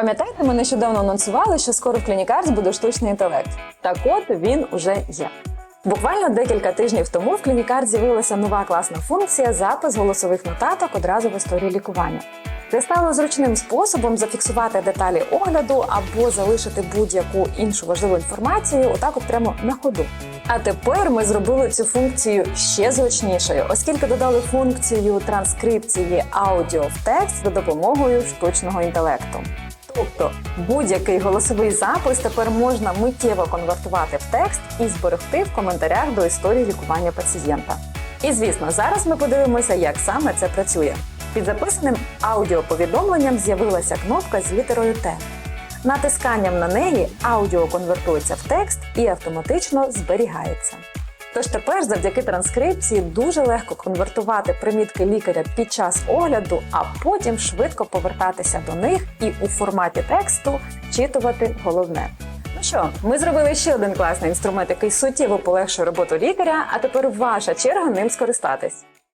Пам'ятаєте, ми нещодавно анонсували, що скоро в Clinicards буде штучний інтелект. Так от він уже є. Буквально декілька тижнів тому в Clinicards з'явилася нова класна функція запис голосових нотаток одразу в історії лікування. Це стало зручним способом зафіксувати деталі огляду або залишити будь-яку іншу важливу інформацію отак от прямо на ходу. А тепер ми зробили цю функцію ще зручнішою, оскільки додали функцію транскрипції аудіо в текст за допомогою штучного інтелекту. Тобто будь-який голосовий запис тепер можна миттєво конвертувати в текст і зберегти в коментарях до історії лікування пацієнта. І звісно, зараз ми подивимося, як саме це працює. Під записаним аудіоповідомленням з'явилася кнопка з літерою Т. Натисканням на неї аудіо конвертується в текст і автоматично зберігається. Тож тепер завдяки транскрипції дуже легко конвертувати примітки лікаря під час огляду, а потім швидко повертатися до них і у форматі тексту вчитувати головне. Ну що, ми зробили ще один класний інструмент, який суттєво полегшує роботу лікаря, а тепер ваша черга ним скористатись.